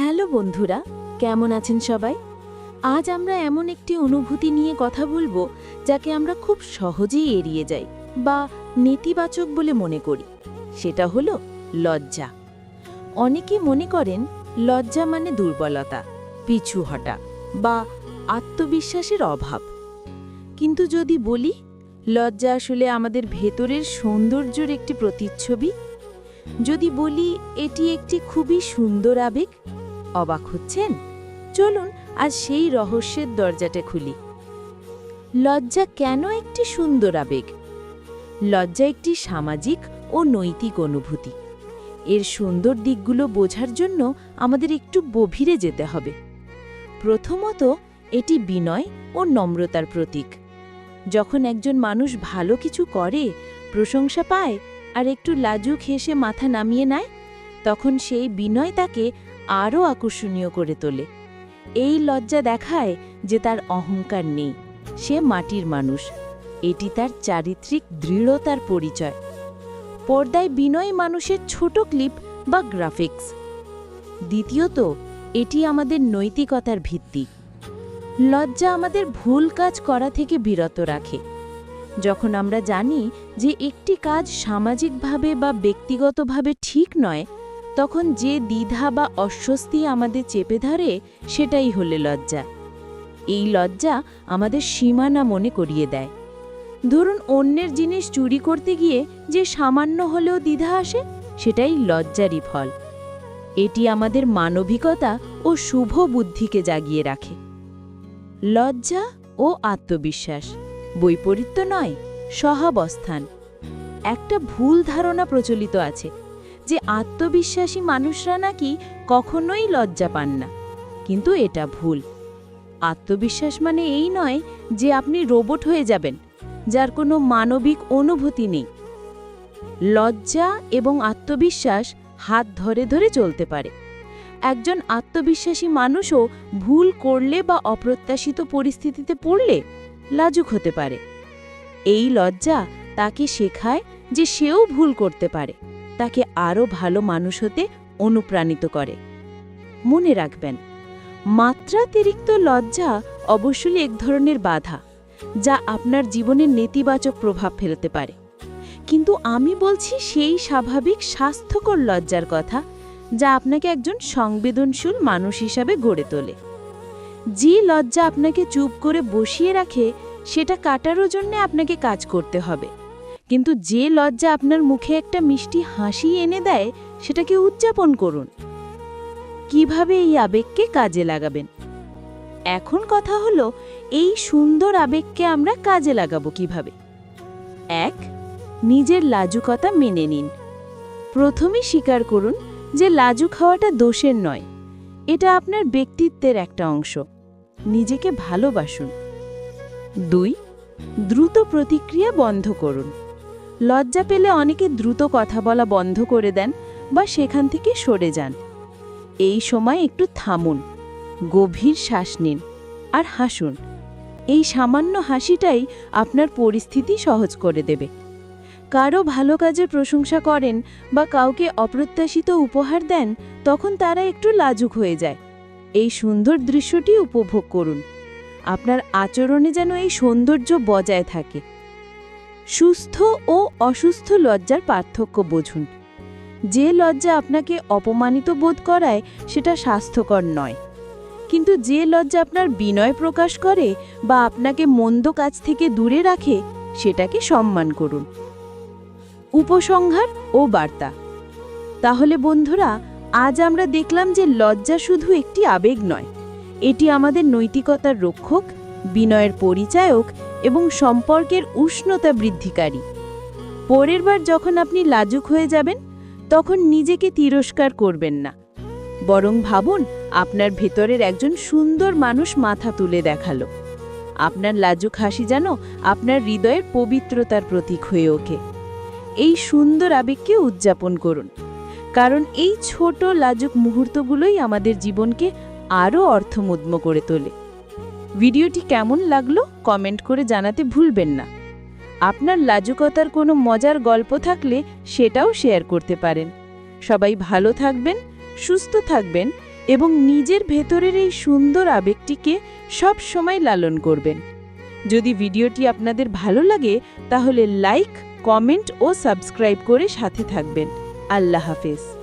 Hello বন্ধুরা, কেমন আছেন সবাই? আজ আমরা এমন একটি অনুভূতি নিয়ে কথা বলব, যাকে আমরা খুব সহজেই এড়িয়ে যাই, বা নেতিবাচক বলে মনে করি। সেটা হলো লজ্জা। অনেকে মনে করেন লজ্জা মানে দুর্বলতা, পিছু হটা, বা আত্মবিশ্বাসের অভাব। কিন্তু যদি বলি, লজ্জা আসলে আমাদের ভেতরের সৌন্দর্যের একটি প্রতিচ্ছবি। যদি বলি, এটি একটি খুবই সুন্দর আবেগ অবাক হচ্ছেন? চলুন, আজ সেই রহস্যের দরজাটা খুলি। লজ্জা কেন একটি সুন্দর আবেগ? লজ্জা একটি সামাজিক ও নৈতিক অনুভূতি। এর সুন্দর দিকগুলো বোঝার জন্য আমাদের একটু গভীরে যেতে হবে। প্রথমত, এটি বিনয় ও নম্রতার প্রতীক। যখন একজন মানুষ ভালো কিছু করে, প্রশংসা পায় আর একটু লাজুক হেসে মাথা নামিয়ে নেয় তখন সেই বিনয় তাকে আরও আকর্ষণীয় করে তোলে। এই লজ্জা দেখায় যে তার অহংকার নেই, সে মাটির মানুষ। এটি তার চারিত্রিক দৃঢ়তার পরিচয়। পর্দায় বিনয় মানুষের ছোট ক্লিপ বা গ্রাফিক্স। দ্বিতীয়ত, এটি আমাদের নৈতিকতার ভিত্তি। লজ্জা আমাদের ভুল কাজ করা থেকে বিরত রাখে। যখন আমরা জানি যে একটি কাজ সামাজিকভাবে বা ব্যক্তিগতভাবে ঠিক নয় তখন যে দ্বিধা বা অস্বস্তি আমাদের চেপে ধরে, সেটাই হলে লজ্জা। এই লজ্জা আমাদের সীমানা মনে করিয়ে দেয়। ধরুন অন্যের জিনিস চুরি করতে গিয়ে যে সামান্য হলেও দ্বিধা আসে, সেটাই লজ্জারই ফল। এটি আমাদের মানবিকতা ও শুভ বুদ্ধিকে জাগিয়ে রাখে। লজ্জা ও আত্মবিশ্বাস বৈপরীত্য নয় সহাবস্থান একটা ভুল ধারণা প্রচলিত আছে যে আত্মবিশ্বাসী মানুষরা নাকি কখনোই লজ্জা পান না। কিন্তু এটা ভুল। আত্মবিশ্বাস মানে এই নয় যে আপনি রোবট হয়ে যাবেন, যার কোনো মানবিক অনুভূতি নেই। লজ্জা এবং আত্মবিশ্বাস হাত ধরে ধরে চলতে পারে। একজন আত্মবিশ্বাসী মানুষও ভুল করলে বা অপ্রত্যাশিত পরিস্থিতিতে পড়লে লাজুক হতে পারে। এই লজ্জা তাকে শেখায় যে সেও ভুল করতে পারে। তাকে আরও ভালো মানুষ হতে অনুপ্রাণিত করে। মনে রাখবেন, মাত্রাতিরিক্ত লজ্জা অবশ্যই এক ধরনের বাধা, যা আপনার জীবনের নেতিবাচক প্রভাব ফেলতে পারে। কিন্তু আমি বলছি সেই স্বাভাবিক স্বাস্থ্যকর লজ্জার কথা, যা আপনাকে একজন সংবেদনশীল মানুষ হিসাবে গড়ে তোলে। যে লজ্জা আপনাকে চুপ করে বসিয়ে রাখে, সেটা কাটারও জন্য আপনাকে কাজ করতে হবে। কিন্তু যে লজ্জা আপনার মুখে একটা মিষ্টি হাসি এনে দেয়, সেটাকে উদযাপন করুন। কীভাবে এই আবেগকে কাজে লাগাবেন? এখন কথা হলো, এই সুন্দর আবেগকে আমরা কাজে লাগাবো কীভাবে? এক, নিজের লাজুকতা মেনে নিন। প্রথমেই স্বীকার করুন যে লাজুক হওয়াটা দোষের নয়, এটা আপনার ব্যক্তিত্বের একটা অংশ। নিজেকে ভালোবাসুন। দুই, দ্রুত প্রতিক্রিয়া বন্ধ করুন। লজ্জা পেলে অনেকে দ্রুত কথা বলা বন্ধ করে দেন বা সেখান থেকে সরে যান। এই সময় একটু থামুন, গভীর শ্বাস নিন আর হাসুন। এই সামান্য হাসিটাই আপনার পরিস্থিতি সহজ করে দেবে। কারও ভালো কাজের প্রশংসা করেন বা কাউকে অপ্রত্যাশিত উপহার দেন, তখন তারা একটু লাজুক হয়ে যায়। এই সুন্দর দৃশ্যটি উপভোগ করুন। আপনার আচরণে যেন এই সৌন্দর্য বজায় থাকে। সুস্থ ও অসুস্থ লজ্জার পার্থক্য বুঝুন। যে লজ্জা আপনাকে অপমানিত বোধ করায়, সেটা স্বাস্থ্যকর নয়। কিন্তু যে লজ্জা আপনার বিনয় প্রকাশ করে বা আপনাকে মন্দ কাজ থেকে দূরে রাখে, সেটাকে সম্মান করুন। উপসংহার ও বার্তা। তাহলে বন্ধুরা, আজ আমরা দেখলাম যে লজ্জা শুধু একটি আবেগ নয়। এটি আমাদের নৈতিকতার রক্ষক, বিনয়ের পরিচায়ক এবং সম্পর্কের উষ্ণতা বৃদ্ধিকারী। পরের বার যখন আপনি লাজুক হয়ে যাবেন, তখন নিজেকে তিরস্কার করবেন না। বরং ভাবুন, আপনার ভেতরের একজন সুন্দর মানুষ মাথা তুলে দেখাল। আপনার লাজুক হাসি যেন আপনার হৃদয়ের পবিত্রতার প্রতীক হয়ে ওঠে। এই সুন্দর আবেগকে উদযাপন করুন। কারণ এই ছোট লাজুক মুহূর্তগুলোই আমাদের জীবনকে আরও অর্থমুদ্ম করে তোলে। ভিডিওটি কেমন লাগল কমেন্ট করে জানাতে ভুলবেন না। আপনার লাজুকতার কোনো মজার গল্প থাকলে সেটাও শেয়ার করতে পারেন। সবাই ভালো থাকবেন, সুস্থ থাকবেন এবং নিজের ভেতরের এই সুন্দর আবেগটিকে সব সময় লালন করবেন। যদি ভিডিওটি আপনাদের ভালো লাগে, তাহলে লাইক, কমেন্ট ও সাবস্ক্রাইব করে সাথে থাকবেন। আল্লাহ হাফেজ।